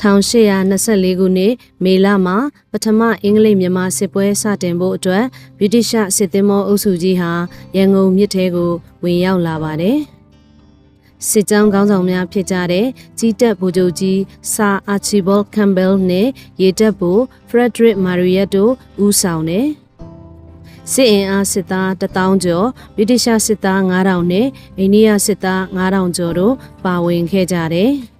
1824ခုနှစ်မေလမှာပထမအင်္ဂလိပ်မြန်မာစစ်ပွဲစတင်ဖို့အတွက်ဗြိတိရှစစ်သင်္ဘောအုပ်စုကြီးဟာရန်ကုန်မြစ်ထဲကိုဝင်ရောက်လာပါတယ်။စစ်ကြောင်းခေါင်းဆောင်များဖြစ်ကြတဲ့ကြီးတက်ဗိုလ်ချုပ်ကြီးဆာအာချီဘော့ကမ်ဘဲလ်နဲ့ရေတပ်ဗိုလ်ဖရက်ဒရစ်မာရီယက်တို့ဦးဆောင်တယ်။စစ်အင်အားစစ်သား1000ကျော်ဗြိတိရှစစ်သား9000နဲ့အိန္ဒိယစစ်သား9000ကျော်တို့ပါဝင်ခဲ့ကြတယ်။ပ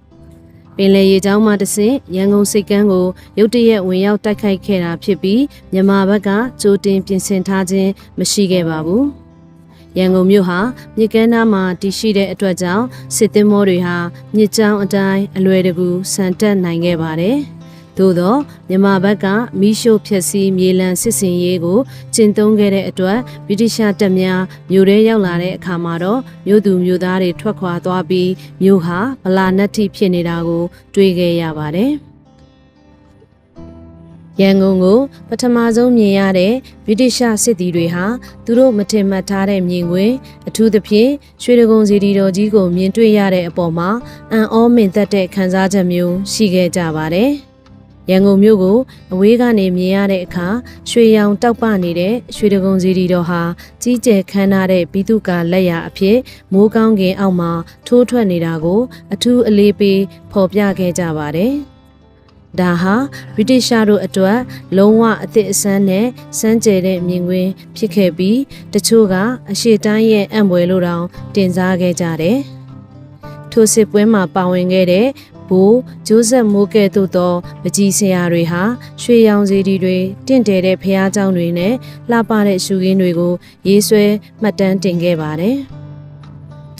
င်လယ်ရေကြောင်းမှတဆင့်ရန်ကုန်စိတ်ကမ်းကိုရုတ်တရက်ဝင်ရောက်တိုက်ခိုက်ခဲ့တာဖြစ်ပြီးမြန်မာဘက်ကကြိုတင်ပြင်ဆင်ထားခြင်းမရှိခဲ့ပါဘူး။ရန်ကုန်မြို့ဟာမြစ်ကမ်းနားမှာတည်ရှိတဲ့အတွက်ကြောင့်စစ်သင်္ဘောတွေဟာမြစ်ကြောင်းအတိုင်းအလွယ်တကူဆန်တက်နိုင်ခဲ့ပါတယ်။ သို့သောမြန်မာဘက်ကမီးရှို့ဖျက်ဆီးမြေလံစစ်စင်ရေးကိုကျင့်သုံးခဲ့တဲ့အတွက်ဗြိတိရှတပ်များမြို့ထဲရောက်လာတဲ့အခါမှာတော့မြို့သူမြို့သားတွေထွက်ခွာသွားပြီးမြို့ဟာဗလာနတ်ထိဖြစ်နေတာကို တွေ့ခဲ့ရပါတယ်ရန်ကုန်ကိုပထမဆုံးမြင်ရတဲ့ဗြိတိရှစစ်သည်တွေဟာသူတို့မထင်မှတ်ထားတဲ့မြင်ကွင်းအထူးသဖြင့်ရွှေဒဂုံစီတီတော်ကြီးကိုမြင်တွေ့ရတဲ့အပေါ်မှာအံ့ဩမင်သက်တဲ့ခံစားချက်မျိုးရှိခဲ့ကြပါတယ်။ ရန်ကုန်မြို့ကိုအဝေးကနေမြင်ရတဲ့အခါရွှေရောင်တောက်ပနေတဲ့ရွှေဒဂုံစီတီတော်ဟာကြီးကျယ်ခမ်းနားတဲ့ပြီးသူကလက်ရအဖြစ်မိုးကောင်းကင်အောက်မှာထိုးထွက်နေတာကို အထူးအလေးပေးဖော်ပြခဲ့ကြပါတယ်။ဒါဟာဗြိတိရှတို့အတွက်လုံးဝအသစ်အဆန်းနဲ့စမ်းကြဲတဲ့မြင်ကွင်းဖြစ်ခဲ့ပြီးတချို့ကအရှိတိုင်းရဲ့အံ့ဘွယ်လို့တောင်တင်စားခဲ့ကြတယ်။ထိုစစ်ပွဲမှာပါဝင်ခဲ့တဲ့ ဘိုးဂျိုးဆက်မိုးကဲ့သို့သောပကြီးဆရာတွေဟာရွှေရောင်စီဒီတွေတင့်တယ်တဲ့ဖះเจ้าတွေနဲ့လှပတဲ့ရှုခင်းတွေကို ရေးဆွဲမှတ်တမ်းတင်ခဲ့ပါတယ်။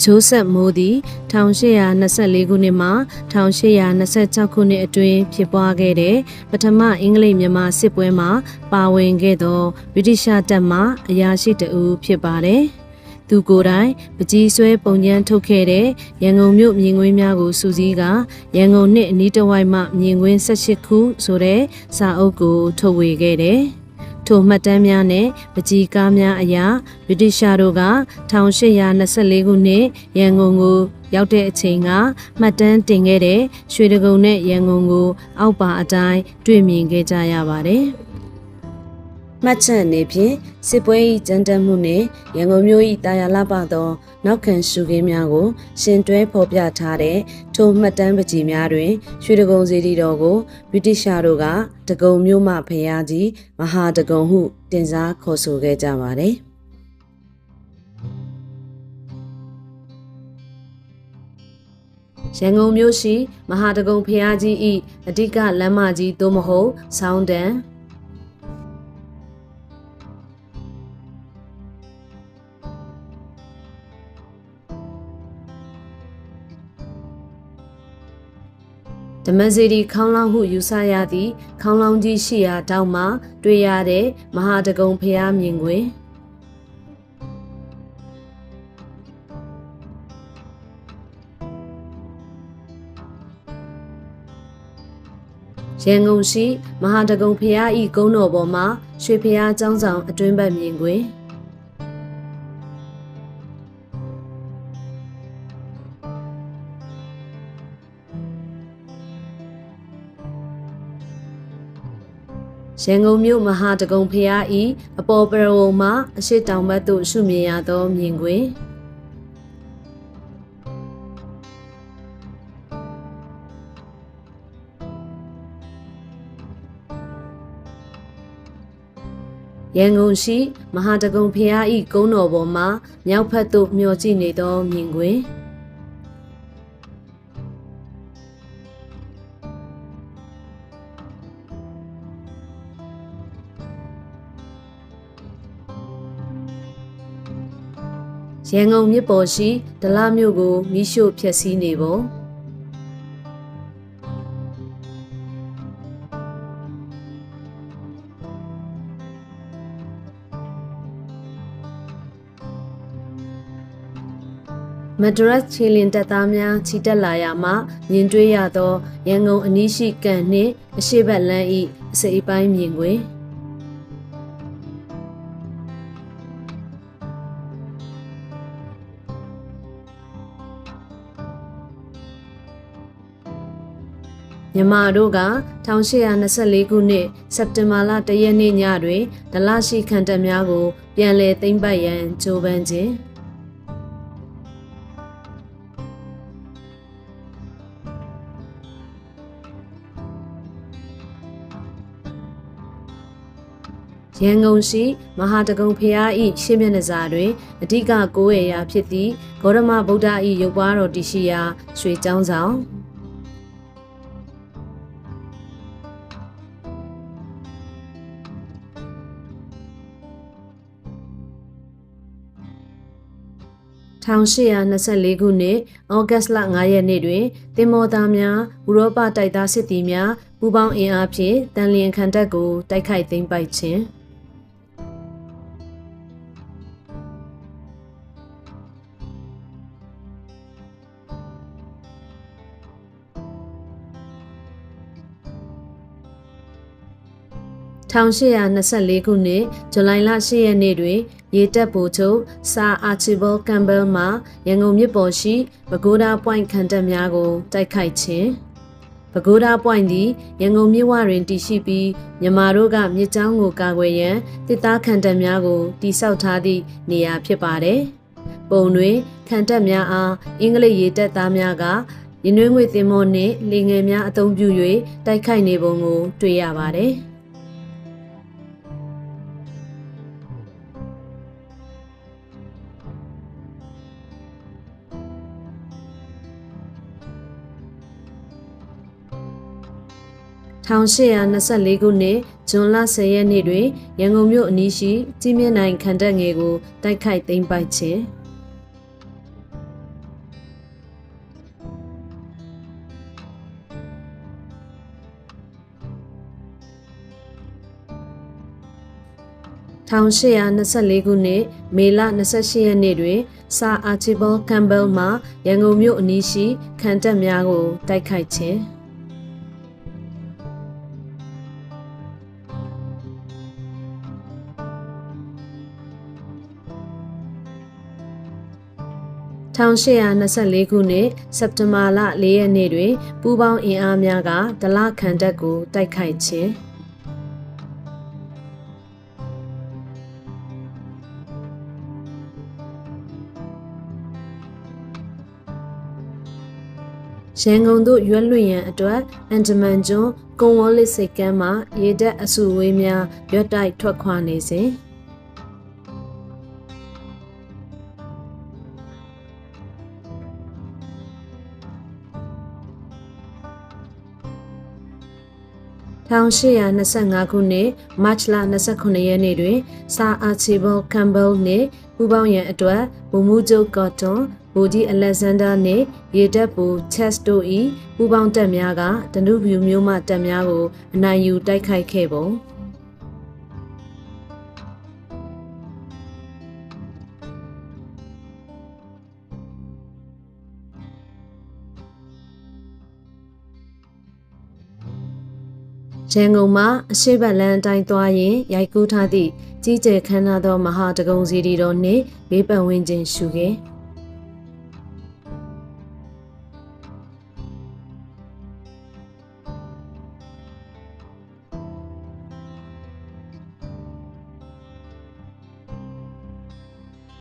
ဂျိုးဆက်မိုးသည်1824ခုနှစ်မှ1826ခုနှစ်အတွင်းဖြစ်ပွားခဲ့တဲ့ပထမအင်္ဂလိပ်မြန်မာစစ်ပွဲမှာပါဝင်ခဲ့သောဗြိတိရှတပ်မှအရာရှိတဦးဖြစ်ပါတယ်။ သူကိုယ်တိုင်ပကြီးဆွဲပုံညမ်းထုတ်ခဲ့တဲ့ရန်ကုန်မြို့မြင်ကွင်းများကိုစူးစီးကရန်ကုန်နှစ်အနီးတစ်ဝိုက်မှမြင်ကွင်း18ခုဆိုတဲ့စာအုပ်ကိုထုတ်ဝေခဲ့တယ်။ထိုမှတ်တမ်းများနဲ့ပကြီးကားများအရာဗြိတိရှတို့က1824ခုနှစ်ရန်ကုန်ကိုရောက်တဲ့အချိန်ကမှတ်တမ်းတင်ခဲ့တဲ့ရွှေဒဂုံနဲ့ရန်ကုန်ကိုအောက်ပါအတိုင်းတွေ့မြင်ခဲ့ကြရပါတယ်။ မှတ်ချက်အနေဖြင့်စစ်ပွဲ၏ကြမ်းတမ်းမှုနှင့်ရန်ကုန်မြို့၏တာယာလှပသော နောက်ခံရှုခင်းများကို ရှင်တွဲဖော်ပြထားတဲ့ထိုမှတ်တမ်းပကြီးများတွင် ရွှေဒဂုံစီတီတော်ကိုဗြိတိရှတို့ကဒဂုံမြို့မှဖျားကြီးမဟာဒဂုံဟု တင်စားခေါ်ဆိုခဲ့ကြပါတယ်ရန်ကုန်မြို့ရှိ မဟာတကုံဖျားကြီး၏အဓိကလမ်းမကြီးသို့မဟုတ်ဆောင်းတန် မ္မစေတီခေါင်းလောင်းဟုယူဆရသည့်ခေါင်းလောင်းကြီးရှိရာတောက်မှတွေ့ရတဲ့မဟာတကုံဖျားမြင်ကွင်ရန်ကုန်ရှိမဟာတကုံဖျားဤကုန်းတော်ပေါ်မှာရွှေဖျားကျောင်းဆောင်အတွင်းဘက်မြင်ကွင် ရန်ကုန်မြို့မဟာတကုံဖျားဤအပေါ်ပရဝုံမှာအရှိတောင်ဘက်သို့ရှုမြင်ရသောမြင်ကွင်ရန်ကုန်ရှိမဟာတကုံဖျားဤကုန်းတော်ပေါ်မှာမြောက်ဖက်သို့မျှော်ကြည့်နေသောမြင်ကွင် ရန်ကုန်မြစ်ပေါ်ရှိဒလမြို့ကိုမိရှို့ဖျက်ဆီးနေပုံမဒရက်ချီလင်တပ်သားများခြိတက်လာရမှမြင်တွေ့ရသောရန်ကုန်အနီးရှိကန်နှင့်အရှိတ်ဘက်လမ်း၏အစိပ်ပိုင်းမြင်ကွယ် မြန်မာတို့က1824ခုနှစ်စက်တင်ဘာလ၁ရက်နေ့ညတွင်ဒလရှိခံတပ်များကို ပြန်လည်သိမ်းပိုက်ရန်ကြိုးပမ်းခြင်းရန်ကုန်ရှိမဟာတကုံဖျားဤရှေးမျက်နှာစာတွင်အဓိကကိုးရရာဖြစ်သည့်ဂေါရမဗုဒ္ဓဤရုပ်ပွားတော်တည်ရှိရာရွှေကျောင်းဆောင် 1824ခုနှစ်ဩဂတ်လ9ရက်နေ့တွင်တင်မောသားများဥရောပတိုက်သားစစ်သည်များပူးပေါင်းအင်အားဖြင့်တန်လျင်ခံတပ်ကိုတိုက်ခိုက်သိမ်းပိုက်ခြင်း 1824ခုနှစ်ဇူလိုင်လ10ရက်နေ့တွင် ရေတပ်ဗိုလ်ချုပ်စာအာချီဘယ်ကမ်ဘယ်မှရန်ကုန်မြစ်ပေါ်ရှိဘဂိုးဒါပွိုင်ခံတပ်များကိုတိုက်ခိုက်ခြင်းပဲခူးဒါပွိုင်သည်ရန်ကုန်မြို့ဝတွင်တည်ရှိပြီးမြန်မာတို့ကမြစ်ကြောင်းကိုကာကွယ်ရန်တစ်သားခံတပ်များကိုတိစောက်ထားသည့်နေရာဖြစ်ပါတယ်။ပုံတွင်ခံတပ်များအားအင်္ဂလိပ်ရေတပ်သားများကရင်းနှွေးငွေသင်္ဘောနှင့်လေငယ်များအသုံးပြု၍တိုက်ခိုက်နေပုံကိုတွေ့ရပါတယ်။ 1824ခုနှစ်ဇွန်လ10ရက်နေ့တွင်ရန်ကုန်မြို့အနီးရှိကြီးမြင့်နိုင်ခံတပ်ငယ်ကိုတိုက်ခိုက်သိမ်းပိုက်ခြင်း1824ခုနှစ်မေလ28ရက်နေ့တွင်စာအာချီဘောကမ်ဘယ်မှရန်ကုန်မြို့အနီးရှိခံတပ်များကိုတိုက်ခိုက်ခြင်း 1824ခုနှစ်စက်တင်ဘာလ4ရက်နေ့တွင် ပူးပေါင်းအင်အားများကဒလခန်တပ်ကိုတိုက်ခိုက်ခြင်းရန်ကုန်သို့ရွက်လွှင့်ရန်အတွက်အန်တမန်ကျွန်းကုံဝေါ်လစ်စိတ်ကမ်းမှရေတပ်အစုဝေးများရွက်တိုက်ထွက်ခွာနေစဉ် 1825ခုနှစ်မတ်လ29ရက်နေ့တွင် စာအာချီဘောကမ်ဘယ်နှင့်ပူးပေါင်းရန်အတွက်ဗိုလ်မှူးချုပ်ကော့တွန်ဗိုလ်ကြီးအလက်ဇန်ဒါနှင့်ရေတပ်ဗိုလ်ချက်စတို၏ပူးပေါင်းတပ်များကတနုဗျူမျိုးမှတပ်များကိုအနိုင်ယူတိုက်ခိုက်ခဲ့ပုံ ရန်ကုန်မှာအရှိတ်လန်းအတိုင်းသွားရင်ရိုက်ကူးထားသည့်ကြီးကျယ်ခမ်းနားသောမဟာတကုံစီတီတော်နှင့်ဘေးပတ်ဝန်းကျင်ရှုခဲ့။